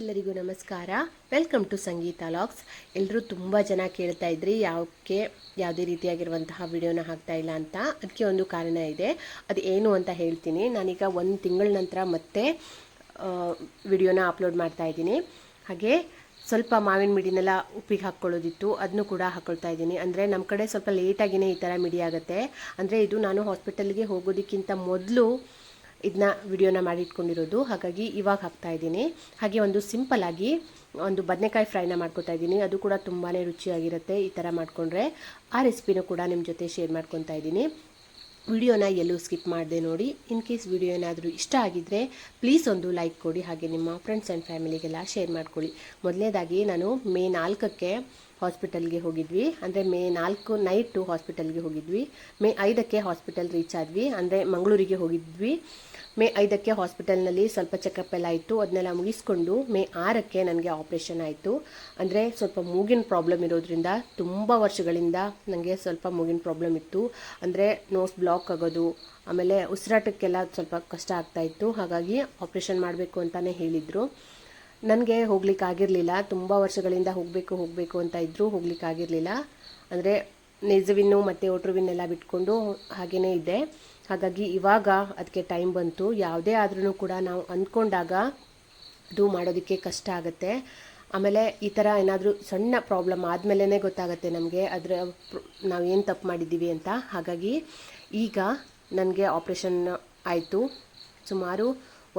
ಎಲ್ಲರಿಗೂ ನಮಸ್ಕಾರ. Welcome to Sangeetha logs ಎಲ್ಲರೂ ತುಂಬ ಜನ ಕೇಳ್ತಾ ಇದ್ರಿ ಯಾಕೆ ಯಾವುದೇ ರೀತಿಯಾಗಿರುವಂತಹ ವಿಡಿಯೋನ ಹಾಕ್ತಾ ಇಲ್ಲ ಅಂತ. ಅದಕ್ಕೆ ಒಂದು ಕಾರಣ ಇದೆ. ಅದು ಏನು ಅಂತ ಹೇಳ್ತೀನಿ. ನಾನೀಗ ಒಂದು ತಿಂಗಳ ನಂತರ ಮತ್ತೆ ವಿಡಿಯೋನ ಅಪ್ಲೋಡ್ ಮಾಡ್ತಾ ಇದ್ದೀನಿ. ಹಾಗೆ ಸ್ವಲ್ಪ ಮಾವಿನ ಮಿಡಿನೆಲ್ಲ ಉಪ್ಪಿಗೆ ಹಾಕ್ಕೊಳ್ಳೋದಿತ್ತು. ಅದನ್ನು ಕೂಡ ಹಾಕ್ಕೊಳ್ತಾ ಇದ್ದೀನಿ. ಅಂದರೆ ನಮ್ಮ ಕಡೆ ಸ್ವಲ್ಪ ಲೇಟಾಗಿಯೇ ಈ ಥರ ಮಿಡಿ ಆಗುತ್ತೆ. ಅಂದರೆ ಇದು ನಾನು ಹಾಸ್ಪಿಟಲ್ಗೆ ಹೋಗೋದಕ್ಕಿಂತ ಮೊದಲು ಇದನ್ನ ವಿಡಿಯೋನ ಮಾಡಿಟ್ಕೊಂಡಿರೋದು. ಹಾಗಾಗಿ ಇವಾಗ ಹಾಕ್ತಾ ಇದ್ದೀನಿ. ಹಾಗೆ ಒಂದು ಸಿಂಪಲ್ ಆಗಿ ಒಂದು ಬದನೆಕಾಯಿ ಫ್ರೈನ ಮಾಡ್ಕೊತಾ ಇದ್ದೀನಿ. ಅದು ಕೂಡ ತುಂಬಾ ರುಚಿಯಾಗಿರುತ್ತೆ ಈ ಥರ ಮಾಡಿಕೊಂಡ್ರೆ. ಆ ರೆಸಿಪಿನೂ ಕೂಡ ನಿಮ್ಮ ಜೊತೆ ಶೇರ್ ಮಾಡ್ಕೊತಾ ಇದ್ದೀನಿ. ವಿಡಿಯೋನ ಎಲ್ಲೂ ಸ್ಕಿಪ್ ಮಾಡಿದೆ ನೋಡಿ. ಇನ್ ಕೇಸ್ ವಿಡಿಯೋ ಏನಾದರೂ ಇಷ್ಟ ಆಗಿದ್ದರೆ ಪ್ಲೀಸ್ ಒಂದು ಲೈಕ್ ಕೊಡಿ. ಹಾಗೆ ನಿಮ್ಮ ಫ್ರೆಂಡ್ಸ್ ಆ್ಯಂಡ್ ಫ್ಯಾಮಿಲಿಗೆಲ್ಲ ಶೇರ್ ಮಾಡ್ಕೊಳ್ಳಿ. ಮೊದಲನೇದಾಗಿ ನಾನು ಮೇ ನಾಲ್ಕಕ್ಕೆ ಹಾಸ್ಪಿಟಲ್ಗೆ ಹೋಗಿದ್ವಿ. ಅಂದರೆ ಮೇ ನಾಲ್ಕು ನೈಟು ಹಾಸ್ಪಿಟಲ್ಗೆ ಹೋಗಿದ್ವಿ. ಮೇ ಐದಕ್ಕೆ ಹಾಸ್ಪಿಟಲ್ ರೀಚ್ ಆದ್ವಿ. ಅಂದರೆ ಮಂಗಳೂರಿಗೆ ಹೋಗಿದ್ವಿ. ಮೇ ಐದಕ್ಕೆ ಹಾಸ್ಪಿಟಲ್ನಲ್ಲಿ ಸ್ವಲ್ಪ ಚೆಕಪ್ ಎಲ್ಲ ಆಯಿತು. ಅದನ್ನೆಲ್ಲ ಮುಗಿಸ್ಕೊಂಡು ಮೇ ಆರಕ್ಕೆ ನನಗೆ ಆಪ್ರೇಷನ್ ಆಯಿತು. ಅಂದರೆ ಸ್ವಲ್ಪ ಮೂಗಿನ ಪ್ರಾಬ್ಲಮ್ ಇರೋದ್ರಿಂದ ತುಂಬ ವರ್ಷಗಳಿಂದ ನನಗೆ ಸ್ವಲ್ಪ ಮೂಗಿನ ಪ್ರಾಬ್ಲಮ್ ಇತ್ತು. ಅಂದರೆ ನೋಸ್ ಬ್ಲಾಕ್ ಆಗೋದು, ಆಮೇಲೆ ಉಸಿರಾಟಕ್ಕೆಲ್ಲ ಸ್ವಲ್ಪ ಕಷ್ಟ ಆಗ್ತಾಯಿತ್ತು ಹಾಗಾಗಿ ಆಪ್ರೇಷನ್ ಮಾಡಬೇಕು ಅಂತಲೇ ಹೇಳಿದರು. ನನಗೆ ಹೋಗ್ಲಿಕ್ಕಾಗಿರಲಿಲ್ಲ. ತುಂಬ ವರ್ಷಗಳಿಂದ ಹೋಗಬೇಕು ಹೋಗಬೇಕು ಅಂತ ಇದ್ದರೂ ಹೋಗ್ಲಿಕ್ಕಾಗಿರಲಿಲ್ಲ. ಅಂದರೆ ನೆಜವಿನ್ನು ಮತ್ತು ಒಟ್ರುವಿನ್ನೆಲ್ಲ ಬಿಟ್ಕೊಂಡು ಹಾಗೇ ಇದೆ ಹಾಗಾಗಿ ಇವಾಗ ಅದಕ್ಕೆ ಟೈಮ್ ಬಂತು. ಯಾವುದೇ ಆದ್ರೂ ಕೂಡ ನಾವು ಅಂದ್ಕೊಂಡಾಗ ಅದು ಮಾಡೋದಕ್ಕೆ ಕಷ್ಟ ಆಗುತ್ತೆ. ಆಮೇಲೆ ಈ ಥರ ಏನಾದರೂ ಸಣ್ಣ ಪ್ರಾಬ್ಲಮ್ ಆದಮೇಲೆ ಗೊತ್ತಾಗುತ್ತೆ ನಮಗೆ. ಅದರ ನಾವು ಏನು ತಪ್ಪು ಮಾಡಿದ್ದೀವಿ ಅಂತ. ಹಾಗಾಗಿ ಈಗ ನನಗೆ ಆಪ್ರೇಷನ್ ಆಯಿತು. ಸುಮಾರು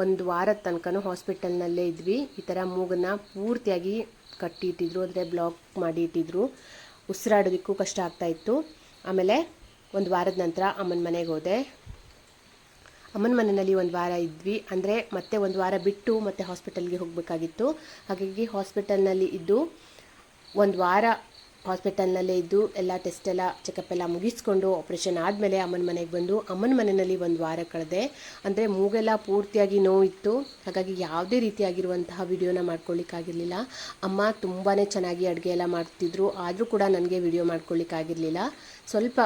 ಒಂದು ವಾರದ ತನಕನೂ ಹಾಸ್ಪಿಟಲ್ನಲ್ಲೇ ಇದ್ವಿ. ಈ ಥರ ಮೂಗನ್ನು ಪೂರ್ತಿಯಾಗಿ ಕಟ್ಟಿ ಇಟ್ಟಿದ್ರು ಅಂದರೆ ಬ್ಲಾಕ್ ಮಾಡಿ ಇಟ್ಟಿದ್ರು ಉಸಿರಾಡೋದಕ್ಕೂ ಕಷ್ಟ ಆಗ್ತಾಯಿತ್ತು ಆಮೇಲೆ ಒಂದು ವಾರದ ನಂತರ ಅಮ್ಮನ ಮನೆಗೆ ಹೋದೆ. ಅಮ್ಮನ ಮನೆಯಲ್ಲಿ ಒಂದು ವಾರ ಇದ್ವಿ. ಅಂದರೆ ಮತ್ತೆ ಒಂದು ವಾರ ಬಿಟ್ಟು ಮತ್ತೆ ಹಾಸ್ಪಿಟಲ್ಗೆ ಹೋಗಬೇಕಾಗಿತ್ತು. ಹಾಗಾಗಿ ಹಾಸ್ಪಿಟಲ್ನಲ್ಲಿ ಇದ್ದು ಒಂದು ವಾರ ಹಾಸ್ಪಿಟಲ್ನಲ್ಲೇ ಇದ್ದು ಎಲ್ಲ ಟೆಸ್ಟ್ ಎಲ್ಲ ಚೆಕಪ್ ಎಲ್ಲ ಮುಗಿಸ್ಕೊಂಡು ಆಪ್ರೇಷನ್ ಆದಮೇಲೆ ಅಮ್ಮನ ಮನೆಗೆ ಬಂದು ಅಮ್ಮನ ಮನೆಯಲ್ಲಿ ಒಂದು ವಾರ ಕಳೆದೆ. ಅಂದರೆ ಮೂಗೆಲ್ಲ ಪೂರ್ತಿಯಾಗಿ ನೋವಿತ್ತು. ಹಾಗಾಗಿ ಯಾವುದೇ ರೀತಿಯಾಗಿರುವಂತಹ ವಿಡಿಯೋನ ಮಾಡ್ಕೊಳ್ಳಿಕ್ಕಾಗಿರಲಿಲ್ಲ. ಅಮ್ಮ ತುಂಬಾ ಚೆನ್ನಾಗಿ ಅಡುಗೆ ಎಲ್ಲ ಮಾಡ್ತಿದ್ರು. ಆದರೂ ಕೂಡ ನನಗೆ ವಿಡಿಯೋ ಮಾಡ್ಕೊಳ್ಳಿಕ್ಕಾಗಿರಲಿಲ್ಲ. ಸ್ವಲ್ಪ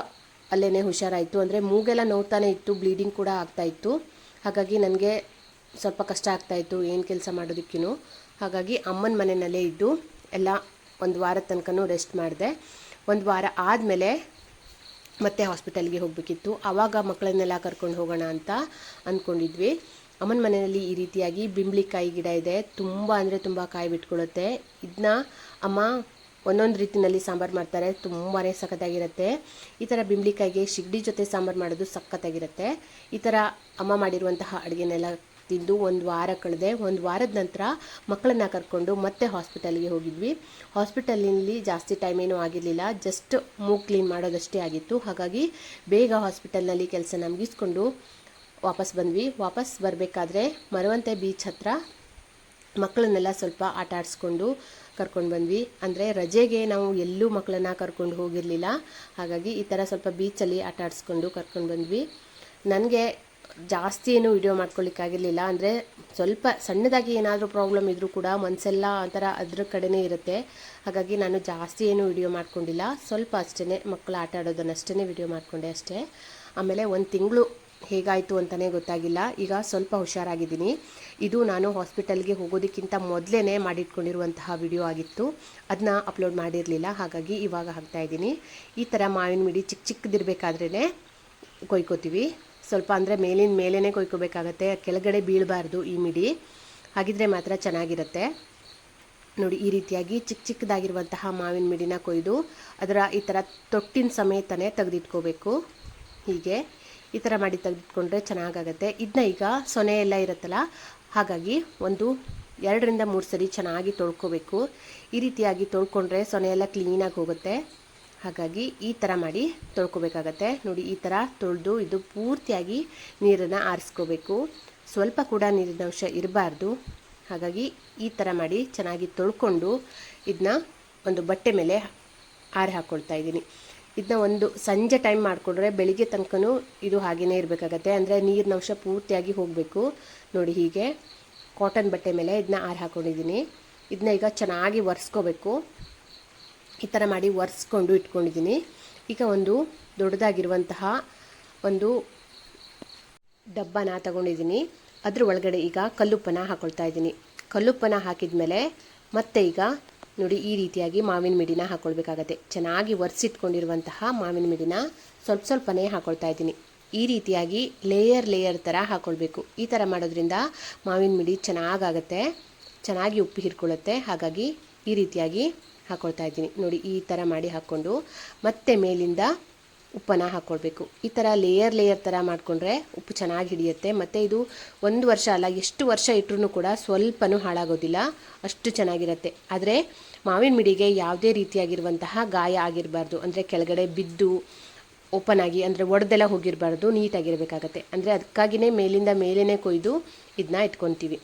ಅಲ್ಲೇ ಹುಷಾರಾಯಿತು. ಅಂದರೆ ಮೂಗೆಲ್ಲ ನೋವ್ತಾನೆ ಇತ್ತು. ಬ್ಲೀಡಿಂಗ್ ಕೂಡ ಆಗ್ತಾಯಿತ್ತು ಹಾಗಾಗಿ ನನಗೆ ಸ್ವಲ್ಪ ಕಷ್ಟ ಆಗ್ತಾಯಿತ್ತು ಏನು ಕೆಲಸ ಮಾಡೋದಕ್ಕೂ ಹಾಗಾಗಿ ಅಮ್ಮನ ಮನೆಯಲ್ಲೇ ಇದ್ದು ಎಲ್ಲ ಒಂದು ವಾರದ ತನಕನೂ ರೆಸ್ಟ್ ಮಾಡಿದೆ. ಒಂದು ವಾರ ಆದಮೇಲೆ ಮತ್ತೆ ಹಾಸ್ಪಿಟಲ್ಗೆ ಹೋಗಬೇಕಿತ್ತು. ಆವಾಗ ಮಕ್ಕಳನ್ನೆಲ್ಲ ಕರ್ಕೊಂಡು ಹೋಗೋಣ ಅಂತ ಅಂದ್ಕೊಂಡಿದ್ವಿ ಅಮ್ಮನ ಮನೆಯಲ್ಲಿ ಈ ರೀತಿಯಾಗಿ ಬಿಂಬ್ಳಿಕಾಯಿ ಗಿಡ ಇದೆ. ತುಂಬ ಅಂದರೆ ತುಂಬ ಕಾಯಿ ಬಿಟ್ಕೊಳ್ಳುತ್ತೆ ಇದನ್ನ ಅಮ್ಮ ಒಂದೊಂದು ರೀತಿಯಲ್ಲಿ ಸಾಂಬಾರು ಮಾಡ್ತಾರೆ. ತುಂಬಾ ಸಖತ್ತಾಗಿರುತ್ತೆ. ಈ ಥರ ಬಿಂಬ್ಳಿಕಾಯಿಗೆ ಶಿಗ್ಡಿ ಜೊತೆ ಸಾಂಬಾರು ಮಾಡೋದು ಸಖತ್ತಾಗಿರುತ್ತೆ. ಈ ಥರ ಅಮ್ಮ ಮಾಡಿರುವಂತಹ ಅಡುಗೆನೆಲ್ಲ ತಿಂದು ಒಂದು ವಾರ ಕಳೆದೆ. ಒಂದು ವಾರದ ನಂತರ ಮಕ್ಕಳನ್ನ ಕರ್ಕೊಂಡು ಮತ್ತೆ ಹಾಸ್ಪಿಟಲ್ಗೆ ಹೋಗಿದ್ವಿ. ಹಾಸ್ಪಿಟಲಿನಲ್ಲಿ ಜಾಸ್ತಿ ಟೈಮ್ ಏನೂ ಆಗಿರಲಿಲ್ಲ. ಜಸ್ಟ್ ಮೂಗ್ ಕ್ಲೀನ್ ಮಾಡೋದಷ್ಟೇ ಆಗಿತ್ತು. ಹಾಗಾಗಿ ಬೇಗ ಹಾಸ್ಪಿಟಲ್ನಲ್ಲಿ ಕೆಲಸ ನಮಗಿಸ್ಕೊಂಡು ವಾಪಸ್ ಬಂದ್ವಿ. ವಾಪಸ್ ಬರಬೇಕಾದ್ರೆ ಮರವಂತೆ ಬೀಚ್ ಹತ್ರ ಮಕ್ಕಳನ್ನೆಲ್ಲ ಸ್ವಲ್ಪ ಆಟ ಆಡಿಸ್ಕೊಂಡು ಕರ್ಕೊಂಡು ಬಂದ್ವಿ. ಅಂದರೆ ರಜೆಗೆ ನಾವು ಎಲ್ಲೂ ಮಕ್ಕಳನ್ನ ಕರ್ಕೊಂಡು ಹೋಗಿರಲಿಲ್ಲ. ಹಾಗಾಗಿ ಈ ಥರ ಸ್ವಲ್ಪ ಬೀಚಲ್ಲಿ ಆಟ ಆಡಿಸ್ಕೊಂಡು ಕರ್ಕೊಂಡು ಬಂದ್ವಿ. ನನಗೆ ಜಾಸ್ತಿ ಏನು ವಿಡಿಯೋ ಮಾಡ್ಕೊಳ್ಳಿಕ್ಕಾಗಿರಲಿಲ್ಲ ಅಂದರೆ ಸ್ವಲ್ಪ ಸಣ್ಣದಾಗಿ ಏನಾದರೂ ಪ್ರಾಬ್ಲಮ್ ಇದ್ದರೂ ಕೂಡ ಮನಸ್ಸೆಲ್ಲ ಒಂಥರ ಅದ್ರ ಕಡೆನೇ ಇರುತ್ತೆ. ಹಾಗಾಗಿ ನಾನು ಜಾಸ್ತಿ ಏನು ವಿಡಿಯೋ ಮಾಡ್ಕೊಂಡಿಲ್ಲ. ಸ್ವಲ್ಪ ಅಷ್ಟೇ ಮಕ್ಕಳು ಆಟ ಆಡೋದನ್ನಷ್ಟೇ ವಿಡಿಯೋ ಮಾಡಿಕೊಂಡೆ ಅಷ್ಟೇ. ಆಮೇಲೆ ಒಂದು ತಿಂಗಳು ಹೇಗಾಯಿತು ಅಂತಲೇ ಗೊತ್ತಾಗಿಲ್ಲ. ಈಗ ಸ್ವಲ್ಪ ಹುಷಾರಾಗಿದ್ದೀನಿ. ಇದು ನಾನು ಹಾಸ್ಪಿಟಲ್ಗೆ ಹೋಗೋದಕ್ಕಿಂತ ಮೊದಲೇ ಮಾಡಿಟ್ಕೊಂಡಿರುವಂತಹ ವಿಡಿಯೋ ಆಗಿತ್ತು. ಅದನ್ನ ಅಪ್ಲೋಡ್ ಮಾಡಿರಲಿಲ್ಲ. ಹಾಗಾಗಿ ಇವಾಗ ಹಾಕ್ತಾಯಿದ್ದೀನಿ ಈ ಥರ ಮಾವಿನ ಮಿಡಿ ಚಿಕ್ಕ ಚಿಕ್ಕದಿರಬೇಕಾದ್ರೇ ಕೊಯ್ಕೋತೀವಿ. ಸ್ವಲ್ಪ ಅಂದರೆ ಮೇಲಿನ ಮೇಲೇ ಕೊಯ್ಕೋಬೇಕಾಗತ್ತೆ, ಕೆಳಗಡೆ ಬೀಳಬಾರ್ದು ಈ ಮಿಡಿ. ಹಾಗಿದ್ರೆ ಮಾತ್ರ ಚೆನ್ನಾಗಿರುತ್ತೆ. ನೋಡಿ, ಈ ರೀತಿಯಾಗಿ ಚಿಕ್ಕ ಚಿಕ್ಕದಾಗಿರುವಂತಹ ಮಾವಿನ ಮಿಡಿನ ಕೊಯ್ದು ಅದರ ಈ ಥರ ತೊಟ್ಟಿನ ಸಮೇತನೇ ತೆಗೆದಿಟ್ಕೋಬೇಕು. ಹೀಗೆ ಈ ಥರ ಮಾಡಿ ತೆಗೆದಿಟ್ಕೊಂಡ್ರೆ ಚೆನ್ನಾಗಾಗತ್ತೆ. ಇದನ್ನ ಈಗ ಸೊನೆ ಎಲ್ಲ ಇರುತ್ತಲ್ಲ, ಹಾಗಾಗಿ ಒಂದು ಎರಡರಿಂದ ಮೂರು ಸರಿ ಚೆನ್ನಾಗಿ ತೊಳ್ಕೋಬೇಕು. ಈ ರೀತಿಯಾಗಿ ತೊಳ್ಕೊಂಡ್ರೆ ಸೊನೆ ಎಲ್ಲ ಕ್ಲೀನಾಗಿ ಹೋಗುತ್ತೆ. ಹಾಗಾಗಿ ಈ ಥರ ಮಾಡಿ ತೊಳ್ಕೊಬೇಕಾಗತ್ತೆ. ನೋಡಿ, ಈ ಥರ ತೊಳೆದು ಇದು ಪೂರ್ತಿಯಾಗಿ ನೀರನ್ನು ಆರಿಸ್ಕೋಬೇಕು. ಸ್ವಲ್ಪ ಕೂಡ ನೀರಿನ ಅಂಶ ಇರಬಾರ್ದು. ಹಾಗಾಗಿ ಈ ಥರ ಮಾಡಿ ಚೆನ್ನಾಗಿ ತೊಳ್ಕೊಂಡು ಇದನ್ನ ಒಂದು ಬಟ್ಟೆ ಮೇಲೆ ಆರಿ ಹಾಕ್ಕೊಳ್ತಾ ಇದ್ದೀನಿ. ಇದನ್ನ ಒಂದು ಸಂಜೆ ಟೈಮ್ ಮಾಡಿಕೊಂಡ್ರೆ ಬೆಳಿಗ್ಗೆ ತನಕನೂ ಇದು ಹಾಗೆಯೇ ಇರಬೇಕಾಗತ್ತೆ. ಅಂದರೆ ನೀರಿನ ಅಂಶ ಪೂರ್ತಿಯಾಗಿ ಹೋಗಬೇಕು. ನೋಡಿ, ಹೀಗೆ ಕಾಟನ್ ಬಟ್ಟೆ ಮೇಲೆ ಇದನ್ನ ಆರಿ ಹಾಕ್ಕೊಂಡಿದ್ದೀನಿ ಇದನ್ನ ಈಗ ಚೆನ್ನಾಗಿ ಒರೆಸ್ಕೋಬೇಕು. ಈ ಥರ ಮಾಡಿ ಒರೆಸ್ಕೊಂಡು ಇಟ್ಕೊಂಡಿದ್ದೀನಿ. ಈಗ ಒಂದು ದೊಡ್ಡದಾಗಿರುವಂತಹ ಒಂದು ಡಬ್ಬನ ತಗೊಂಡಿದ್ದೀನಿ. ಅದ್ರ ಒಳಗಡೆ ಈಗ ಕಲ್ಲುಪ್ಪನ ಹಾಕೊಳ್ತಾ ಇದ್ದೀನಿ. ಕಲ್ಲುಪ್ಪನ ಹಾಕಿದ ಮೇಲೆ ಮತ್ತೆ ಈಗ ನೋಡಿ ಈ ರೀತಿಯಾಗಿ ಮಾವಿನ ಮಿಡಿನ ಹಾಕ್ಕೊಳ್ಬೇಕಾಗತ್ತೆ ಚೆನ್ನಾಗಿ ಒರೆಸಿಟ್ಕೊಂಡಿರುವಂತಹ ಮಾವಿನ ಮಿಡಿನ ಸ್ವಲ್ಪ ಸ್ವಲ್ಪನೇ ಹಾಕ್ಕೊಳ್ತಾ ಇದ್ದೀನಿ. ಈ ರೀತಿಯಾಗಿ ಲೇಯರ್ ಲೇಯರ್ ಥರ ಹಾಕ್ಕೊಳ್ಬೇಕು ಈ ಥರ ಮಾಡೋದ್ರಿಂದ ಮಾವಿನ ಮಿಡಿ ಚೆನ್ನಾಗಾಗತ್ತೆ. ಚೆನ್ನಾಗಿ ಉಪ್ಪು ಹಿಡ್ಕೊಳ್ಳುತ್ತೆ. ಹಾಗಾಗಿ ಈ ರೀತಿಯಾಗಿ ಹಾಕ್ಕೊಳ್ತಾ ಇದ್ದೀನಿ. ನೋಡಿ, ಈ ಥರ ಮಾಡಿ ಹಾಕ್ಕೊಂಡು ಮತ್ತೆ ಮೇಲಿಂದ ಉಪ್ಪನ್ನು ಹಾಕ್ಕೊಳ್ಬೇಕು ಈ ಥರ ಲೇಯರ್ ಲೇಯರ್ ಥರ ಮಾಡಿಕೊಂಡ್ರೆ ಉಪ್ಪು ಚೆನ್ನಾಗಿ ಹಿಡಿಯುತ್ತೆ. ಮತ್ತು ಇದು ಒಂದು ವರ್ಷ ಅಲ್ಲ, ಎಷ್ಟು ವರ್ಷ ಇಟ್ಟರೂ ಕೂಡ ಸ್ವಲ್ಪನೂ ಹಾಳಾಗೋದಿಲ್ಲ. ಅಷ್ಟು ಚೆನ್ನಾಗಿರುತ್ತೆ. ಆದರೆ ಮಾವಿನ ಮಿಡಿಗೆ ಯಾವುದೇ ರೀತಿಯಾಗಿರುವಂತಹ ಗಾಯ ಆಗಿರಬಾರ್ದು. ಅಂದರೆ ಕೆಳಗಡೆ ಬಿದ್ದು ಓಪನ್ ಆಗಿ, ಅಂದರೆ ಒಡೆದೆಲ್ಲ ಹೋಗಿರಬಾರ್ದು, ನೀಟಾಗಿರಬೇಕಾಗತ್ತೆ. ಅಂದರೆ ಅದಕ್ಕಾಗಿಯೇ ಮೇಲಿಂದ ಮೇಲೇ ಕೊಯ್ದು ಇದನ್ನ ಇಟ್ಕೊತೀವಿ.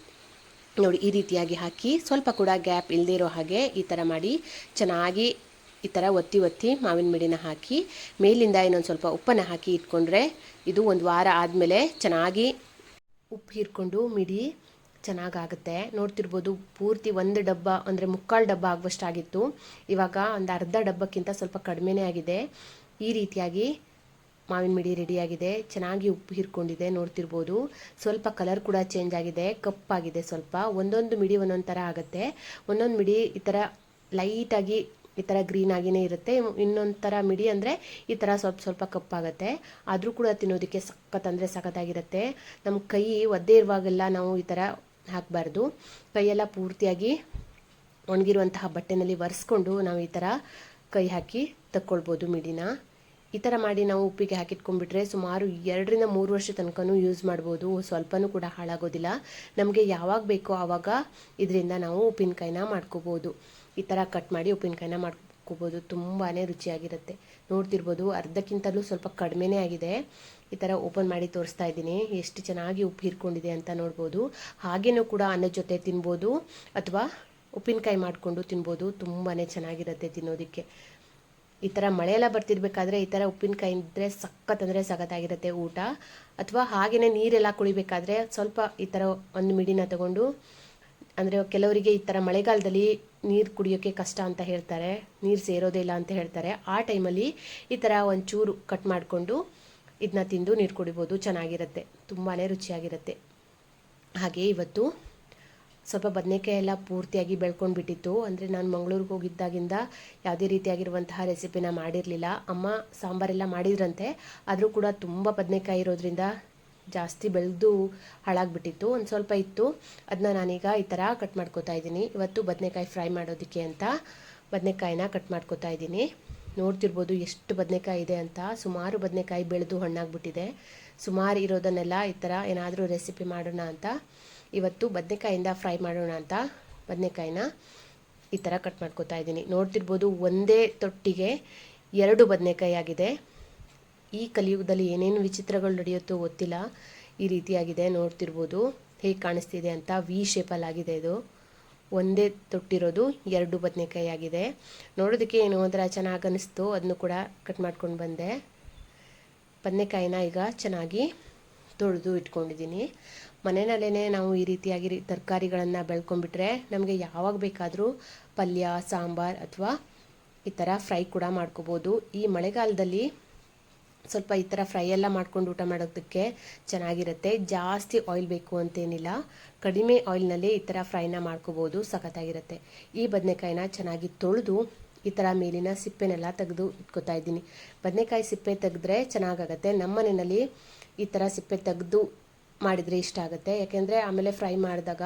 ನೋಡಿ, ಈ ರೀತಿಯಾಗಿ ಹಾಕಿ ಸ್ವಲ್ಪ ಕೂಡ ಗ್ಯಾಪ್ ಇಲ್ಲದೇ ಇರೋ ಹಾಗೆ ಈ ಥರ ಮಾಡಿ ಚೆನ್ನಾಗಿ ಈ ಥರ ಒತ್ತಿ ಒತ್ತಿ ಮಾವಿನ ಮಿಡಿನ ಹಾಕಿ, ಮೇಲಿಂದ ಇನ್ನೊಂದು ಸ್ವಲ್ಪ ಉಪ್ಪನ್ನು ಹಾಕಿ ಇಟ್ಕೊಂಡ್ರೆ ಇದು ಒಂದು ವಾರ ಆದಮೇಲೆ ಚೆನ್ನಾಗಿ ಉಪ್ಪು ಹೀರ್ಕೊಂಡು ಮಿಡಿ ಚೆನ್ನಾಗಾಗುತ್ತೆ. ನೋಡ್ತಿರ್ಬೋದು ಪೂರ್ತಿ ಒಂದು ಡಬ್ಬ, ಅಂದರೆ ಮುಕ್ಕಾಲು ಡಬ್ಬ ಆಗುವಷ್ಟಾಗಿತ್ತು. ಇವಾಗ ಒಂದು ಅರ್ಧ ಡಬ್ಬಕ್ಕಿಂತ ಸ್ವಲ್ಪ ಕಡಿಮೆನೇ ಆಗಿದೆ. ಈ ರೀತಿಯಾಗಿ ಮಾವಿನ ಮಿಡಿ ರೆಡಿಯಾಗಿದೆ ಚೆನ್ನಾಗಿ ಉಪ್ಪು ಹಿರ್ಕೊಂಡಿದೆ, ನೋಡ್ತಿರ್ಬೋದು. ಸ್ವಲ್ಪ ಕಲರ್ ಕೂಡ ಚೇಂಜ್ ಆಗಿದೆ ಕಪ್ಪಾಗಿದೆ ಸ್ವಲ್ಪ. ಒಂದೊಂದು ಮಿಡಿ ಒಂದೊಂದು ಥರ ಆಗುತ್ತೆ. ಒಂದೊಂದು ಮಿಡಿ ಈ ಥರ ಲೈಟಾಗಿ ಈ ಥರ ಗ್ರೀನ್ ಆಗಿನೇ ಇರುತ್ತೆ. ಇನ್ನೊಂದು ಥರ ಮಿಡಿ ಅಂದರೆ ಈ ಥರ ಸ್ವಲ್ಪ ಸ್ವಲ್ಪ ಕಪ್ಪಾಗುತ್ತೆ ಆದರೂ ಕೂಡ ತಿನ್ನೋದಕ್ಕೆ ಸಖತ್ ಅಂದರೆ ಸಖತ್ತಾಗಿರುತ್ತೆ ನಮ್ಮ ಕೈ ಒದ್ದೆ ಇರುವಾಗೆಲ್ಲ ನಾವು ಈ ಥರ ಹಾಕಬಾರ್ದು. ಕೈಯೆಲ್ಲ ಪೂರ್ತಿಯಾಗಿ ಒಣಗಿರುವಂತಹ ಬಟ್ಟೆನಲ್ಲಿ ಒರೆಸ್ಕೊಂಡು ನಾವು ಈ ಥರ ಕೈ ಹಾಕಿ ತಕ್ಕೊಳ್ಬೋದು ಮಿಡಿನ. ಈ ಥರ ಮಾಡಿ ನಾವು ಉಪ್ಪಿಗೆ ಹಾಕಿಟ್ಕೊಂಡ್ಬಿಟ್ರೆ ಸುಮಾರು ಎರಡರಿಂದ ಮೂರು ವರ್ಷ ತನಕನೂ ಯೂಸ್ ಮಾಡ್ಬೋದು. ಸ್ವಲ್ಪನೂ ಕೂಡ ಹಾಳಾಗೋದಿಲ್ಲ. ನಮಗೆ ಯಾವಾಗ ಬೇಕೋ ಆವಾಗ ಇದರಿಂದ ನಾವು ಉಪ್ಪಿನಕಾಯಿನ ಮಾಡ್ಕೋಬೋದು. ಈ ಥರ ಕಟ್ ಮಾಡಿ ಉಪ್ಪಿನಕಾಯಿನ ಮಾಡ್ಕೋಬೋದು. ತುಂಬಾ ರುಚಿಯಾಗಿರುತ್ತೆ. ನೋಡ್ತಿರ್ಬೋದು, ಅರ್ಧಕ್ಕಿಂತಲೂ ಸ್ವಲ್ಪ ಕಡಿಮೆನೇ ಆಗಿದೆ. ಈ ಥರ ಓಪನ್ ಮಾಡಿ ತೋರಿಸ್ತಾ ಇದ್ದೀನಿ. ಎಷ್ಟು ಚೆನ್ನಾಗಿ ಉಪ್ಪು ಹೀರ್ಕೊಂಡಿದೆ ಅಂತ ನೋಡ್ಬೋದು. ಹಾಗೇನೂ ಕೂಡ ಅನ್ನದ ಜೊತೆ ತಿನ್ಬೋದು. ಅಥವಾ ಉಪ್ಪಿನಕಾಯಿ ಮಾಡಿಕೊಂಡು ತಿನ್ಬೋದು. ತುಂಬಾ ಚೆನ್ನಾಗಿರುತ್ತೆ ತಿನ್ನೋದಕ್ಕೆ. ಈ ಥರ ಮಳೆಯೆಲ್ಲ ಬರ್ತಿರ್ಬೇಕಾದ್ರೆ ಈ ಥರ ಉಪ್ಪಿನಕಾಯಿ ಇದ್ದರೆ ಸಖತ್ ಅಂದರೆ ಸಖತ್ತಾಗಿರುತ್ತೆ ಊಟ. ಅಥವಾ ಹಾಗೆಯೇ ನೀರೆಲ್ಲ ಕುಡಿಬೇಕಾದ್ರೆ ಸ್ವಲ್ಪ ಈ ಥರ ಒಂದು ಮಿಡಿನ ತಗೊಂಡು, ಅಂದರೆ ಕೆಲವರಿಗೆ ಈ ಥರ ಮಳೆಗಾಲದಲ್ಲಿ ನೀರು ಕುಡಿಯೋಕ್ಕೆ ಕಷ್ಟ ಅಂತ ಹೇಳ್ತಾರೆ, ನೀರು ಸೇರೋದೇ ಇಲ್ಲ ಅಂತ ಹೇಳ್ತಾರೆ. ಆ ಟೈಮಲ್ಲಿ ಈ ಥರ ಒಂಚೂರು ಕಟ್ ಮಾಡಿಕೊಂಡು ಇದನ್ನ ತಿಂದು ನೀರು ಕುಡಿಬೋದು, ಚೆನ್ನಾಗಿರುತ್ತೆ ತುಂಬಾ ರುಚಿಯಾಗಿರುತ್ತೆ. ಹಾಗೆ ಇವತ್ತು ಸ್ವಲ್ಪ ಬದನೆಕಾಯಿ ಎಲ್ಲ ಪೂರ್ತಿಯಾಗಿ ಬೆಳ್ಕೊಂಡು ಬಿಟ್ಟಿತ್ತು ಅಂದರೆ ನಾನು ಮಂಗಳೂರಿಗೆ ಹೋಗಿದ್ದಾಗಿಂದ ಯಾವುದೇ ರೀತಿಯಾಗಿರುವಂತಹ ರೆಸಿಪಿನ ಮಾಡಿರಲಿಲ್ಲ. ಅಮ್ಮ ಸಾಂಬಾರೆಲ್ಲ ಮಾಡಿದ್ರಂತೆ. ಆದರೂ ಕೂಡ ತುಂಬ ಬದನೆಕಾಯಿ ಇರೋದ್ರಿಂದ ಜಾಸ್ತಿ ಬೆಳೆದು ಹಾಳಾಗ್ಬಿಟ್ಟಿತ್ತು. ಒಂದು ಸ್ವಲ್ಪ ಇತ್ತು. ಅದನ್ನ ನಾನೀಗ ಈ ಥರ ಕಟ್ ಮಾಡ್ಕೋತಾ ಇದ್ದೀನಿ. ಇವತ್ತು ಬದನೆಕಾಯಿ ಫ್ರೈ ಮಾಡೋದಕ್ಕೆ ಅಂತ ಬದನೆಕಾಯಿನ ಕಟ್ ಮಾಡ್ಕೋತಾ ಇದ್ದೀನಿ. ನೋಡ್ತಿರ್ಬೋದು ಎಷ್ಟು ಬದನೆಕಾಯಿ ಇದೆ ಅಂತ. ಸುಮಾರು ಬದನೆಕಾಯಿ ಬೆಳೆದು ಹಣ್ಣಾಗ್ಬಿಟ್ಟಿದೆ. ಸುಮಾರು ಇರೋದನ್ನೆಲ್ಲ ಈ ಥರ ಏನಾದರೂ ರೆಸಿಪಿ ಮಾಡೋಣ ಅಂತ ಇವತ್ತು ಬದನೆಕಾಯಿಂದ ಫ್ರೈ ಮಾಡೋಣ ಅಂತ ಬದನೆಕಾಯಿನ ಈ ಥರ ಕಟ್ ಮಾಡ್ಕೋತಾ ಇದ್ದೀನಿ. ನೋಡ್ತಿರ್ಬೋದು ಒಂದೇ ತೊಟ್ಟಿಗೆ ಎರಡು ಬದನೆಕಾಯಿ ಆಗಿದೆ. ಈ ಕಲಿಯುಗದಲ್ಲಿ ಏನೇನು ವಿಚಿತ್ರಗಳು ನಡೆಯುತ್ತೋ ಗೊತ್ತಿಲ್ಲ. ಈ ರೀತಿಯಾಗಿದೆ, ನೋಡ್ತಿರ್ಬೋದು. ಹೇಗೆ ಕಾಣಿಸ್ತಿದೆ ಅಂತ ವಿ ಶೇಪಲ್ಲಿ ಆಗಿದೆ ಇದು. ಒಂದೇ ತೊಟ್ಟಿರೋದು ಎರಡು ಬದನೆಕಾಯಿ ಆಗಿದೆ. ನೋಡೋದಕ್ಕೆ ಏನು ಒಂಥರ ಚೆನ್ನಾಗಿ ಅನ್ನಿಸ್ತು ಅದನ್ನು ಕೂಡ ಕಟ್ ಮಾಡ್ಕೊಂಡು ಬಂದೆ. ಬದನೆಕಾಯಿನ ಈಗ ಚೆನ್ನಾಗಿ ತೊಳೆದು ಇಟ್ಕೊಂಡಿದ್ದೀನಿ. ಮನೆಯಲ್ಲೇ ನಾವು ಈ ರೀತಿಯಾಗಿ ತರಕಾರಿಗಳನ್ನು ಬೆಳ್ಕೊಂಡ್ಬಿಟ್ರೆ ನಮಗೆ ಯಾವಾಗ ಬೇಕಾದರೂ ಪಲ್ಯ, ಸಾಂಬಾರ್ ಅಥವಾ ಈ ಥರ ಫ್ರೈ ಕೂಡ ಮಾಡ್ಕೋಬೋದು. ಈ ಮಳೆಗಾಲದಲ್ಲಿ ಸ್ವಲ್ಪ ಈ ಥರ ಫ್ರೈ ಎಲ್ಲ ಮಾಡ್ಕೊಂಡು ಊಟ ಮಾಡೋದಕ್ಕೆ ಚೆನ್ನಾಗಿರುತ್ತೆ. ಜಾಸ್ತಿ ಆಯಿಲ್ ಬೇಕು ಅಂತೇನಿಲ್ಲ. ಕಡಿಮೆ ಆಯಿಲ್ನಲ್ಲಿ ಈ ಥರ ಫ್ರೈನ ಮಾಡ್ಕೋಬೋದು. ಸಖತ್ತಾಗಿರುತ್ತೆ. ಈ ಬದನೆಕಾಯಿನ ಚೆನ್ನಾಗಿ ತೊಳೆದು ಈ ಥರ ಮೇಲಿನ ಸಿಪ್ಪೆನೆಲ್ಲ ತೆಗೆದು ಇಟ್ಕೊತಾ ಇದ್ದೀನಿ. ಬದನೆಕಾಯಿ ಸಿಪ್ಪೆ ತೆಗೆದ್ರೆ ಚೆನ್ನಾಗಾಗತ್ತೆ. ನಮ್ಮ ಮನೆಯಲ್ಲಿ ಈ ಥರ ಸಿಪ್ಪೆ ತೆಗೆದು ಮಾಡಿದರೆ ಇಷ್ಟ ಆಗುತ್ತೆ. ಯಾಕೆಂದರೆ ಆಮೇಲೆ ಫ್ರೈ ಮಾಡಿದಾಗ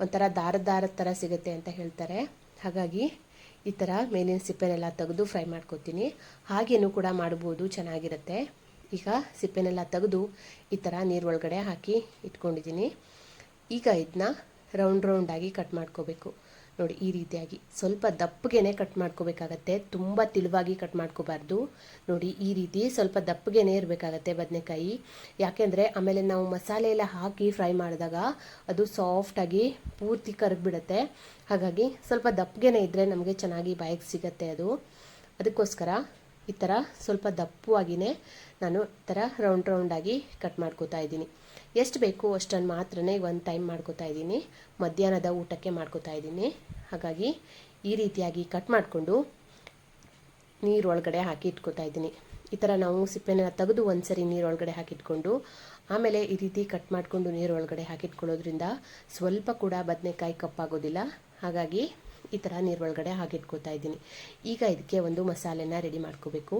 ಒಂಥರ ದಾರದ ದಾರದ ಥರ ಸಿಗುತ್ತೆ ಅಂತ ಹೇಳ್ತಾರೆ. ಹಾಗಾಗಿ ಈ ಥರ ಮೇಲಿನ ಸಿಪ್ಪೆನೆಲ್ಲ ತೆಗೆದು ಫ್ರೈ ಮಾಡ್ಕೊತೀನಿ. ಹಾಗೇನೂ ಕೂಡ ಮಾಡ್ಬೋದು, ಚೆನ್ನಾಗಿರುತ್ತೆ. ಈಗ ಸಿಪ್ಪೆನೆಲ್ಲ ತೆಗೆದು ಈ ಥರ ಒಳಗಡೆ ಹಾಕಿ ಇಟ್ಕೊಂಡಿದ್ದೀನಿ. ಈಗ ಇದನ್ನ ರೌಂಡ್ ರೌಂಡಾಗಿ ಕಟ್ ಮಾಡ್ಕೋಬೇಕು. ನೋಡಿ, ಈ ರೀತಿಯಾಗಿ ಸ್ವಲ್ಪ ದಪ್ಪಗೆನೆ ಕಟ್ ಮಾಡ್ಕೋಬೇಕಾಗತ್ತೆ. ತುಂಬ ತಿಳುವಾಗಿ ಕಟ್ ಮಾಡ್ಕೋಬಾರ್ದು. ನೋಡಿ, ಈ ರೀತಿ ಸ್ವಲ್ಪ ದಪ್ಪಗೆನೆ ಇರಬೇಕಾಗತ್ತೆ ಬದನೆಕಾಯಿ. ಯಾಕೆಂದರೆ, ಆಮೇಲೆ ನಾವು ಮಸಾಲೆ ಎಲ್ಲ ಹಾಕಿ ಫ್ರೈ ಮಾಡಿದಾಗ ಅದು ಸಾಫ್ಟಾಗಿ ಪೂರ್ತಿ ಕರಗ್ಬಿಡುತ್ತೆ ಹಾಗಾಗಿ ಸ್ವಲ್ಪ ದಪ್ಪಗೆನೆ ಇದ್ದರೆ ನಮಗೆ ಚೆನ್ನಾಗಿ ಬಾಯಿಗೆ ಸಿಗತ್ತೆ ಅದು. ಅದಕ್ಕೋಸ್ಕರ ಈ ಥರ ಸ್ವಲ್ಪ ದಪ್ಪವಾಗಿಯೇ ನಾನು ಈ ಥರ ರೌಂಡ್ ರೌಂಡಾಗಿ ಕಟ್ ಮಾಡ್ಕೋತಾ ಇದ್ದೀನಿ. ಎಷ್ಟು ಬೇಕು ಅಷ್ಟನ್ನು ಮಾತ್ರನೇ ಒಂದು ಟೈಮ್ ಮಾಡ್ಕೋತಾ ಇದ್ದೀನಿ. ಮಧ್ಯಾಹ್ನದ ಊಟಕ್ಕೆ ಮಾಡ್ಕೋತಾ ಇದ್ದೀನಿ. ಹಾಗಾಗಿ ಈ ರೀತಿಯಾಗಿ ಕಟ್ ಮಾಡಿಕೊಂಡು ನೀರೊಳಗಡೆ ಹಾಕಿ ಇಟ್ಕೋತಾ ಇದ್ದೀನಿ. ಈ ಥರ ನಾವು ಸಿಪ್ಪೆನ ತೆಗೆದು ಒಂದ್ಸರಿ ನೀರೊಳಗಡೆ ಹಾಕಿಟ್ಕೊಂಡು ಆಮೇಲೆ ಈ ರೀತಿ ಕಟ್ ಮಾಡಿಕೊಂಡು ನೀರೊಳಗಡೆ ಹಾಕಿಟ್ಕೊಳ್ಳೋದ್ರಿಂದ ಸ್ವಲ್ಪ ಕೂಡ ಬದನೆಕಾಯಿ ಕಪ್ಪಾಗೋದಿಲ್ಲ. ಹಾಗಾಗಿ ಈ ಥರ ನೀರೊಳಗಡೆ ಹಾಕಿಟ್ಕೋತಾ ಇದ್ದೀನಿ. ಈಗ ಇದಕ್ಕೆ ಒಂದು ಮಸಾಲೆನ ರೆಡಿ ಮಾಡ್ಕೋಬೇಕು.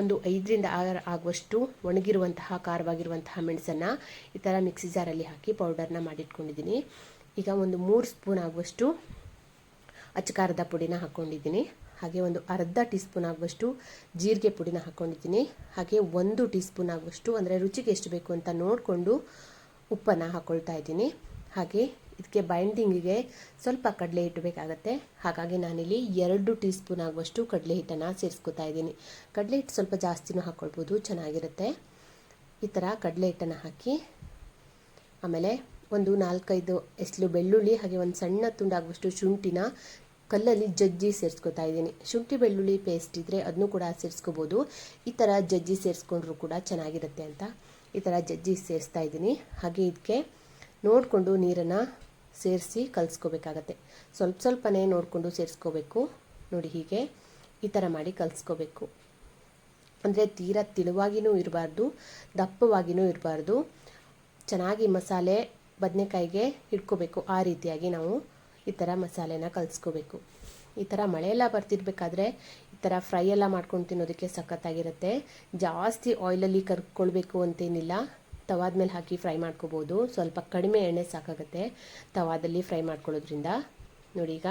ಒಂದು ಐದರಿಂದ ಆರು ಆಗುವಷ್ಟು ಒಣಗಿರುವಂತಹ, ಖಾರವಾಗಿರುವಂತಹ ಮೆಣಸನ್ನು ಈ ಥರ ಮಿಕ್ಸಿ ಜಾರಲ್ಲಿ ಹಾಕಿ ಪೌಡರ್ನ ಮಾಡಿಟ್ಕೊಂಡಿದ್ದೀನಿ. ಈಗ ಒಂದು ಮೂರು ಸ್ಪೂನ್ ಆಗುವಷ್ಟು ಅಚ್ಚಕಾರದ ಪುಡಿನ ಹಾಕ್ಕೊಂಡಿದ್ದೀನಿ ಹಾಗೆ ಒಂದು ಅರ್ಧ ಟೀ ಸ್ಪೂನ್ ಆಗುವಷ್ಟು ಜೀರಿಗೆ ಪುಡಿನ ಹಾಕ್ಕೊಂಡಿದ್ದೀನಿ ಹಾಗೆ ಒಂದು ಟೀ ಸ್ಪೂನ್ ಆಗುವಷ್ಟು, ಅಂದರೆ ರುಚಿಗೆ ಎಷ್ಟು ಬೇಕು ಅಂತ ನೋಡಿಕೊಂಡು ಉಪ್ಪನ್ನು ಹಾಕ್ಕೊಳ್ತಾ ಇದ್ದೀನಿ. ಹಾಗೆ ಇದಕ್ಕೆ ಬೈಂಡಿಂಗಿಗೆ ಸ್ವಲ್ಪ ಕಡಲೆ ಹಿಟ್ಟು ಬೇಕಾಗುತ್ತೆ ಹಾಗಾಗಿ ನಾನಿಲ್ಲಿ ಎರಡು ಟೀ ಸ್ಪೂನ್ ಆಗುವಷ್ಟು ಕಡಲೆ ಹಿಟ್ಟನ್ನು ಸೇರಿಸ್ಕೊತಾ ಇದ್ದೀನಿ. ಕಡಲೆ ಹಿಟ್ಟು ಸ್ವಲ್ಪ ಜಾಸ್ತಿನೂ ಹಾಕ್ಕೊಳ್ಬೋದು ಚೆನ್ನಾಗಿರುತ್ತೆ. ಈ ಥರ ಕಡಲೆ ಹಿಟ್ಟನ್ನು ಹಾಕಿ, ಆಮೇಲೆ ಒಂದು ನಾಲ್ಕೈದು ಎಸ್ಲು ಬೆಳ್ಳುಳ್ಳಿ, ಹಾಗೆ ಒಂದು ಸಣ್ಣ ತುಂಡಾಗುವಷ್ಟು ಶುಂಠಿನ ಕಲ್ಲಲ್ಲಿ ಜಜ್ಜಿ ಸೇರಿಸ್ಕೊತಾ ಇದ್ದೀನಿ. ಶುಂಠಿ ಬೆಳ್ಳುಳ್ಳಿ ಪೇಸ್ಟ್ ಇದ್ದರೆ ಅದನ್ನು ಕೂಡ ಸೇರಿಸ್ಕೋಬೋದು. ಈ ಥರ ಜಜ್ಜಿ ಸೇರಿಸ್ಕೊಂಡ್ರೂ ಕೂಡ ಚೆನ್ನಾಗಿರುತ್ತೆ ಅಂತ ಈ ಥರ ಜಜ್ಜಿ ಸೇರಿಸ್ತಾ ಇದ್ದೀನಿ. ಹಾಗೆ ಇದಕ್ಕೆ ನೋಡಿಕೊಂಡು ನೀರನ್ನು ಸೇರಿಸಿ ಕಲಿಸ್ಕೋಬೇಕಾಗತ್ತೆ. ಸ್ವಲ್ಪ ಸ್ವಲ್ಪನೇ ನೋಡಿಕೊಂಡು ಸೇರಿಸ್ಕೋಬೇಕು. ನೋಡಿ ಹೀಗೆ ಈ ಥರ ಮಾಡಿ ಕಲಿಸ್ಕೋಬೇಕು. ಅಂದರೆ ತೀರಾ ತಿಳುವಾಗಿನೂ ಇರಬಾರ್ದು ದಪ್ಪವಾಗಿಯೂ ಇರಬಾರ್ದು. ಚೆನ್ನಾಗಿ ಮಸಾಲೆ ಬದನೆಕಾಯಿಗೆ ಇಟ್ಕೋಬೇಕು ಆ ರೀತಿಯಾಗಿ ನಾವು ಈ ಥರ ಮಸಾಲೆನ ಕಲಿಸ್ಕೋಬೇಕು. ಈ ಥರ ಮಳೆಯೆಲ್ಲ ಬರ್ತಿರ್ಬೇಕಾದ್ರೆ ಈ ಥರ ಫ್ರೈ ಎಲ್ಲ ಮಾಡ್ಕೊಂಡು ತಿನ್ನೋದಕ್ಕೆ ಸಖತ್ತಾಗಿರುತ್ತೆ. ಜಾಸ್ತಿ ಆಯಿಲಲ್ಲಿ ಕರ್ಕೊಳ್ಬೇಕು ಅಂತೇನಿಲ್ಲ. ತವಾದ ಮೇಲೆ ಹಾಕಿ ಫ್ರೈ ಮಾಡ್ಕೋಬೋದು. ಸ್ವಲ್ಪ ಕಡಿಮೆ ಎಣ್ಣೆ ಸಾಕಾಗುತ್ತೆ ತವಾದಲ್ಲಿ ಫ್ರೈ ಮಾಡ್ಕೊಳ್ಳೋದ್ರಿಂದ. ನೋಡಿ ಈಗ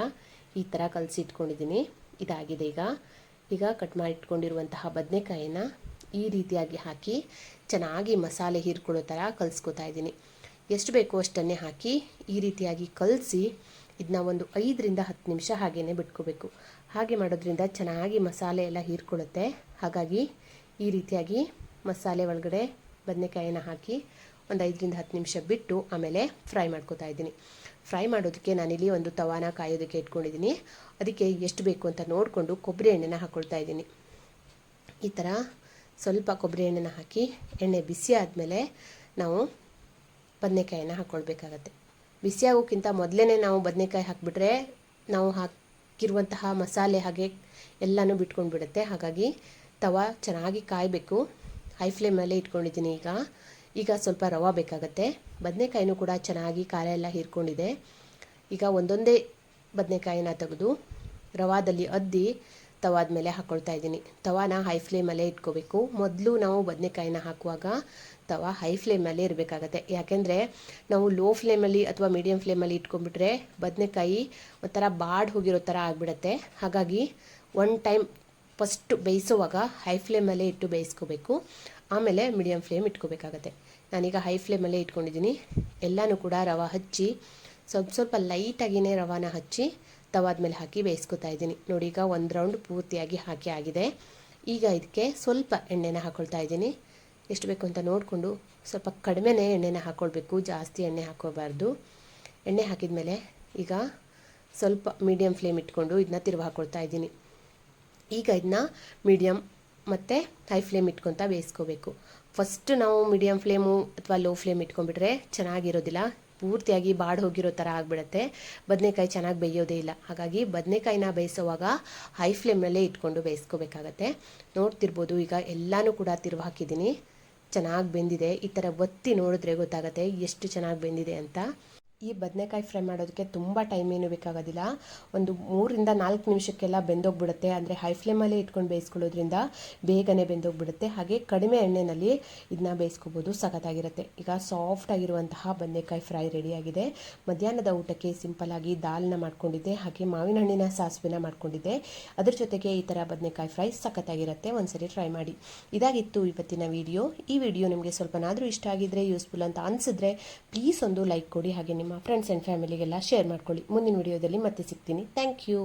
ಈ ಥರ ಕಲಸಿ ಇಟ್ಕೊಂಡಿದ್ದೀನಿ. ಇದಾಗಿದೆ ಈಗ. ಈಗ ಕಟ್ ಮಾಡಿ ಇಟ್ಕೊಂಡಿರುವಂತಹ ಬದನೆಕಾಯಿನ ಈ ರೀತಿಯಾಗಿ ಹಾಕಿ ಚೆನ್ನಾಗಿ ಮಸಾಲೆ ಹೀರ್ಕೊಳ್ಳೋ ಥರ ಕಲಿಸ್ಕೊತಾ ಇದ್ದೀನಿ. ಎಷ್ಟು ಬೇಕೋ ಅಷ್ಟನ್ನೇ ಹಾಕಿ ಈ ರೀತಿಯಾಗಿ ಕಲಸಿ ಇದನ್ನ ಒಂದು ಐದರಿಂದ ಹತ್ತು ನಿಮಿಷ ಹಾಗೇ ಬಿಟ್ಕೋಬೇಕು. ಹಾಗೆ ಮಾಡೋದ್ರಿಂದ ಚೆನ್ನಾಗಿ ಮಸಾಲೆ ಎಲ್ಲ ಹೀರ್ಕೊಳ್ಳುತ್ತೆ. ಹಾಗಾಗಿ ಈ ರೀತಿಯಾಗಿ ಮಸಾಲೆ ಒಳಗಡೆ ಬದನೆಕಾಯಿನ ಹಾಕಿ ಒಂದು ಐದರಿಂದ ಹತ್ತು ನಿಮಿಷ ಬಿಟ್ಟು ಆಮೇಲೆ ಫ್ರೈ ಮಾಡ್ಕೋತಾ ಇದ್ದೀನಿ. ಫ್ರೈ ಮಾಡೋದಕ್ಕೆ ನಾನಿಲ್ಲಿ ಒಂದು ತವಾನ ಕಾಯೋದಕ್ಕೆ ಇಟ್ಕೊಂಡಿದ್ದೀನಿ. ಅದಕ್ಕೆ ಎಷ್ಟು ಬೇಕು ಅಂತ ನೋಡಿಕೊಂಡು ಕೊಬ್ಬರಿ ಎಣ್ಣೆನ ಹಾಕ್ಕೊಳ್ತಾ ಇದ್ದೀನಿ. ಈ ಥರ ಸ್ವಲ್ಪ ಕೊಬ್ಬರಿ ಎಣ್ಣೆನ ಹಾಕಿ ಎಣ್ಣೆ ಬಿಸಿ ಆದಮೇಲೆ ನಾವು ಬದನೆಕಾಯಿನ ಹಾಕ್ಕೊಳ್ಬೇಕಾಗತ್ತೆ ಬಿಸಿ ಆಗೋಕ್ಕಿಂತ ಮೊದಲೇ ನಾವು ಬದನೆಕಾಯಿ ಹಾಕಿಬಿಟ್ರೆ ನಾವು ಹಾಕಿರುವಂತಹ ಮಸಾಲೆ ಹಾಗೆ ಎಲ್ಲನೂ ಬಿಟ್ಕೊಂಡು ಬಿಡುತ್ತೆ ಹಾಗಾಗಿ ತವ ಚೆನ್ನಾಗಿ ಕಾಯಬೇಕು. ಹೈ ಫ್ಲೇಮಲ್ಲೇ ಇಟ್ಕೊಂಡಿದ್ದೀನಿ ಈಗ. ಈಗ ಸ್ವಲ್ಪ ರವೆ ಬೇಕಾಗತ್ತೆ. ಬದನೆಕಾಯಿನೂ ಕೂಡ ಚೆನ್ನಾಗಿ ಖಾರ ಎಲ್ಲ ಹೀರ್ಕೊಂಡಿದೆ. ಈಗ ಒಂದೊಂದೇ ಬದನೆಕಾಯಿನ ತೆಗೆದು ರವಾದಲ್ಲಿ ಅದ್ದಿ ತವಾದ ಮೇಲೆ ಹಾಕ್ಕೊಳ್ತಾ ಇದ್ದೀನಿ. ತವಾನ ಹೈ ಫ್ಲೇಮಲ್ಲೇ ಇಟ್ಕೋಬೇಕು. ಮೊದಲು ನಾವು ಬದನೆಕಾಯಿನ ಹಾಕುವಾಗ ತವ ಹೈ ಫ್ಲೇಮಲ್ಲೇ ಇರಬೇಕಾಗತ್ತೆ. ಯಾಕೆಂದರೆ ನಾವು ಲೋ ಫ್ಲೇಮಲ್ಲಿ ಅಥವಾ ಮೀಡಿಯಮ್ ಫ್ಲೇಮಲ್ಲಿ ಇಟ್ಕೊಂಡ್ಬಿಟ್ರೆ ಬದನೆಕಾಯಿ ಒಂಥರ ಬಾಡ್ ಹೋಗಿರೋ ಥರ ಆಗಿಬಿಡತ್ತೆ. ಹಾಗಾಗಿ ಒನ್ ಟೈಮ್ ಫಸ್ಟ್ ಬೇಯಿಸುವಾಗ ಹೈ ಫ್ಲೇಮಲ್ಲೇ ಇಟ್ಟು ಬೇಯಿಸ್ಕೋಬೇಕು. ಆಮೇಲೆ ಮೀಡಿಯಮ್ ಫ್ಲೇಮ್ ಇಟ್ಕೋಬೇಕಾಗತ್ತೆ. ನಾನೀಗ ಹೈ ಫ್ಲೇಮಲ್ಲೇ ಇಟ್ಕೊಂಡಿದ್ದೀನಿ. ಎಲ್ಲನೂ ಕೂಡ ರವೆ ಹಚ್ಚಿ, ಸ್ವಲ್ಪ ಸ್ವಲ್ಪ ಲೈಟಾಗಿಯೇ ರವಾನ ಹಚ್ಚಿ ತವಾದ ಮೇಲೆ ಹಾಕಿ ಬೇಯಿಸ್ಕೊತಾ ಇದ್ದೀನಿ. ನೋಡಿ, ಈಗ ಒಂದು ರೌಂಡ್ ಪೂರ್ತಿಯಾಗಿ ಹಾಕಿ ಆಗಿದೆ. ಈಗ ಇದಕ್ಕೆ ಸ್ವಲ್ಪ ಎಣ್ಣೆನ ಹಾಕ್ಕೊಳ್ತಾ ಇದ್ದೀನಿ. ಎಷ್ಟು ಬೇಕು ಅಂತ ನೋಡಿಕೊಂಡು ಸ್ವಲ್ಪ ಕಡಿಮೆನೇ ಎಣ್ಣೆನ ಹಾಕ್ಕೊಳ್ಬೇಕು ಜಾಸ್ತಿ ಎಣ್ಣೆ ಹಾಕೋಬಾರ್ದು ಎಣ್ಣೆ ಹಾಕಿದ ಮೇಲೆ ಈಗ ಸ್ವಲ್ಪ ಮೀಡಿಯಮ್ ಫ್ಲೇಮ್ ಇಟ್ಕೊಂಡು ಇದನ್ನ ತಿರುವು ಹಾಕ್ಕೊಳ್ತಾ ಇದ್ದೀನಿ. ಈಗ ಇದನ್ನ ಮೀಡಿಯಮ್ ಮತ್ತು ಹೈ ಫ್ಲೇಮ್ ಇಟ್ಕೊತ ಬೇಯಿಸ್ಕೋಬೇಕು. ಫಸ್ಟ್ ನಾವು ಮೀಡಿಯಮ್ ಫ್ಲೇಮು ಅಥವಾ ಲೋ ಫ್ಲೇಮ್ ಇಟ್ಕೊಂಡ್ಬಿಟ್ರೆ ಚೆನ್ನಾಗಿರೋದಿಲ್ಲ. ಪೂರ್ತಿಯಾಗಿ ಬಾಡ್ ಹೋಗಿರೋ ಥರ ಆಗಿಬಿಡುತ್ತೆ. ಬದನೆಕಾಯಿ ಚೆನ್ನಾಗಿ ಬೇಯೋದೇ ಇಲ್ಲ. ಹಾಗಾಗಿ ಬದನೆಕಾಯಿನ ಬೇಯಿಸೋವಾಗ ಹೈ ಫ್ಲೇಮ್ನಲ್ಲೇ ಇಟ್ಕೊಂಡು ಬೇಯಿಸ್ಕೋಬೇಕಾಗತ್ತೆ. ನೋಡ್ತಿರ್ಬೋದು ಈಗ ಎಲ್ಲನೂ ಕೂಡ ತಿರುವು ಹಾಕಿದ್ದೀನಿ ಚೆನ್ನಾಗಿ ಬೆಂದಿದೆ. ಈ ಥರ ಒತ್ತಿ ನೋಡಿದ್ರೆ ಗೊತ್ತಾಗುತ್ತೆ ಎಷ್ಟು ಚೆನ್ನಾಗಿ ಬೆಂದಿದೆ ಅಂತ. ಈ ಬದನೆಕಾಯಿ ಫ್ರೈ ಮಾಡೋದಕ್ಕೆ ತುಂಬ ಟೈಮ್ ಏನು ಬೇಕಾಗೋದಿಲ್ಲ. ಒಂದು ಮೂರಿಂದ ನಾಲ್ಕು ನಿಮಿಷಕ್ಕೆಲ್ಲ ಬೆಂದೋಗ್ಬಿಡುತ್ತೆ. ಅಂದರೆ ಹೈ ಫ್ಲೇಮಲ್ಲೇ ಇಟ್ಕೊಂಡು ಬೇಯಿಸ್ಕೊಳ್ಳೋದ್ರಿಂದ ಬೇಗನೆ ಬೆಂದೋಗ್ಬಿಡುತ್ತೆ. ಹಾಗೆ ಕಡಿಮೆ ಎಣ್ಣೆಯಲ್ಲಿ ಇದನ್ನ ಬೇಯಿಸ್ಕೋಬೋದು, ಸಖತ್ತಾಗಿರುತ್ತೆ. ಈಗ ಸಾಫ್ಟ್ ಆಗಿರುವಂತಹ ಬದನೆಕಾಯಿ ಫ್ರೈ ರೆಡಿಯಾಗಿದೆ. ಮಧ್ಯಾಹ್ನದ ಊಟಕ್ಕೆ ಸಿಂಪಲ್ಲಾಗಿ ದಾಲ್ನ ಮಾಡ್ಕೊಂಡಿದ್ದೆ, ಹಾಗೆ ಮಾವಿನ ಹಣ್ಣಿನ ಸಾಸಿವೆನ ಮಾಡ್ಕೊಂಡಿದ್ದೆ. ಅದ್ರ ಜೊತೆಗೆ ಈ ಥರ ಬದನೆಕಾಯಿ ಫ್ರೈ ಸಖತ್ತಾಗಿರುತ್ತೆ. ಒಂದ್ಸರಿ ಟ್ರೈ ಮಾಡಿ. ಇದಾಗಿತ್ತು ಇವತ್ತಿನ ವಿಡಿಯೋ ಈ ವಿಡಿಯೋ ನಿಮಗೆ ಸ್ವಲ್ಪನಾದರೂ ಇಷ್ಟ ಆಗಿದ್ರೆ ಯೂಸ್ಫುಲ್ ಅಂತ ಅನಿಸಿದ್ರೆ ಪ್ಲೀಸ್ ಒಂದು ಲೈಕ್ ಕೊಡಿ. ಹಾಗೆ ಫ್ರೆಂಡ್ಸ್ ಆ್ಯಂಡ್ ಫ್ಯಾಮಿಲಿಗೆಲ್ಲ ಶೇರ್ ಮಾಡ್ಕೊಳ್ಳಿ. ಮುಂದಿನ ವಿಡಿಯೋದಲ್ಲಿ ಮತ್ತೆ ಸಿಗ್ತೀನಿ. Thank you